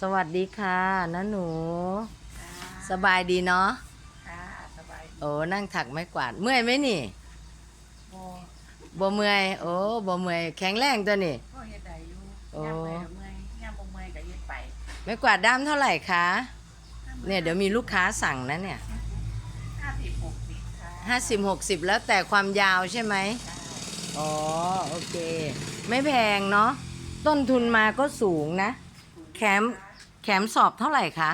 สวัสดีค่ะน้าหนูค่ะสบายดีเนาะค่ะสบายดีโอ้นั่งถักไม้กวาดเมื่อยไหมนี่โบบ่เมื่อยโอ้บ่เมื่อยแข็งแรงตัวนี่ก็เฮ็ดได้อยู่โอ้ย่ามเมื่อยก็เมื่อยย่ามบ่เมื่อยก็เฮ็ดไปไม้กวาดด้ามเท่าไหร่คะเนี่ยเดี๋ยวมีลูกค้าสั่งนะเนี่ยห้าสิบหกสิบค่ะห้าสิบหกสิบแล้วแต่ความยาวใช่ไหมใช่อ๋อโอเค ไม่แพงเนาะต้นทุนมาก็สูงนะ แคมแขมสอบเท่าไหร่คะ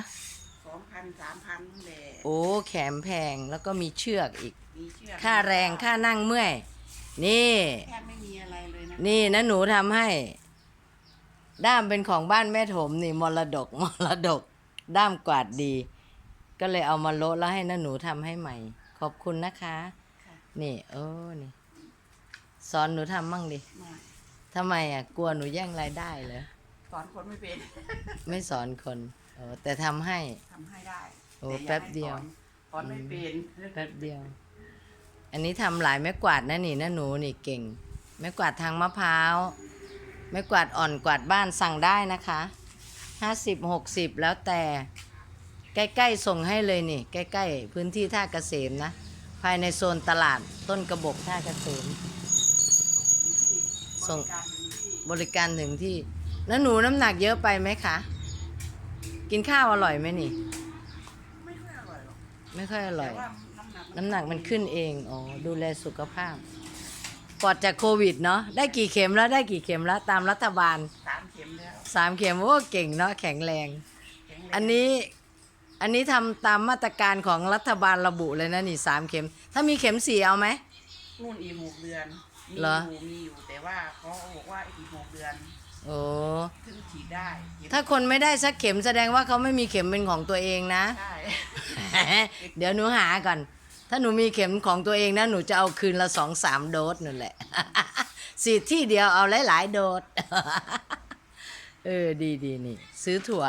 สองพันสามพันแหละโอ้แขมแพงแล้วก็มีเชือกอีก มีเชือกค่าแรงค่านั่งเมื่อย นี่ แทบไม่มีอะไรเลยนะนี่นะหนูทำให้ ด้ามเป็นของบ้านแม่ถมนี่มรดกมรดก ด้ามกวาดดี ก็เลยเอามาโละแล้วให้น้าหนูทำให้ใหม่ ขอบคุณนะคะ ค่ะนี่โอ้นี่สอนหนูทำมั่งดิมาทำไมอะ กลัวหนูแย่งรายได้เหรอ สอนคนไม่เป็นไม่สอนคนโอ้แต่ทำให้ ทำให้ได้โอ้ต่ย่าแป๊บให้เดียว สอนสอนไม่เป็นแป๊บเดียว อันนี้ทำหลายไม้กวาดนะนี่นะหนูนี่เก่ง ไม้กวาดทางมะพร้าว ไม้กวาดอ่อนกวาดบ้านสั่งได้นะคะห้าสิบหกสิบแล้วแต่ ใกล้ๆส่งให้เลยนี่ ใกล้ๆพื้นที่ท่าเกษมนะ ภายในโซนตลาดต้นกระบอกท่าเกษม ส่ง บริการถึที่บริการถึงที่ แล้วหนูน้ำหนักเยอะไปไหมคะ กินข้าวอร่อยไหมนี่ ไม่ค่อยอร่อยหรอกไม่ค่อยอร่อย แต่ว่าน้ำหนักน้ำหนักมันขึ้นเอง อ๋อ ดูแลสุขภาพ ปลอดจากโควิดเนาะ ได้กี่เข็มแล้ว ได้กี่เข็มแล้ว ตามรัฐบาล สามเข็มแล้วสามเข็มโอ้เก่งเนาะแข็งแรง แข็งแรงอันนี้ อันนี้ทำตามมาตรการของรัฐบาลระบุเลยนะนี่สามเข็ม ถ้ามีเข็มสี่เอาไหม นู่นอีกหกเดือนมีเหรออยู่มีอยู่แต่ว่าเขาบอกว่าอีกหกเดือน โอ้ถึงฉีดได้เข็มถ้าคนไม่ได้สักเข็มแสดงว่าเขาไม่มีเข็มเป็นของตัวเองนะใช่เดี๋ยวหนูหาก่อน ถ้าหนูมีเข็มของตัวเองนะ หนูจะเอาคืนละสองสามโดสนั่นแหละ สีดที่เดียวเอาหลายๆโดส เออดีดีนี่ ซื้อถั่ว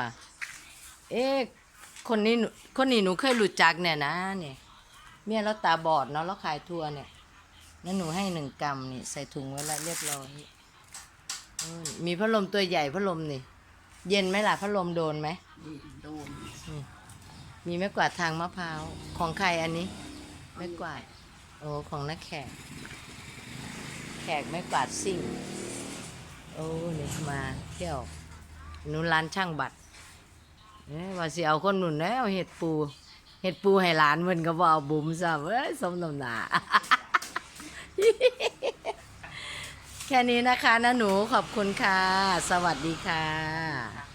เอ๊ะคนนี้หนูคนนี้หนูเคยรู้จักเนี่ยนะเนี่ยเมียเราตาบอดเนาะแล้วขายถั่วเนี่ยนั่นหนูให้หนึ่งกรัมนี่ใส่ถุงไว้แล้วเรียบร้อยเออ มีพัดลมตัวใหญ่พัดลมนี่ เย็นไหมล่ะพัดลมโดนไหมโดนมีไม้กวาดทางมะพร้าวของใครอันนี้ไม้กวาดโอ้ของนักแขก แขกไม้กวาดซิ่งโอ้นี่มาเที่ยวนุนร้านช่างบัตรเอ้ยว่าสิเอาคนหนุนแล้วเห็ดปูเห็ดปูให้หลานเพิ่นก็บ่เอาบุ๋มซะเว้ยสมน้ำหนา แค่นี้นะคะนะหนูขอบคุณค่ะ สวัสดีค่ะ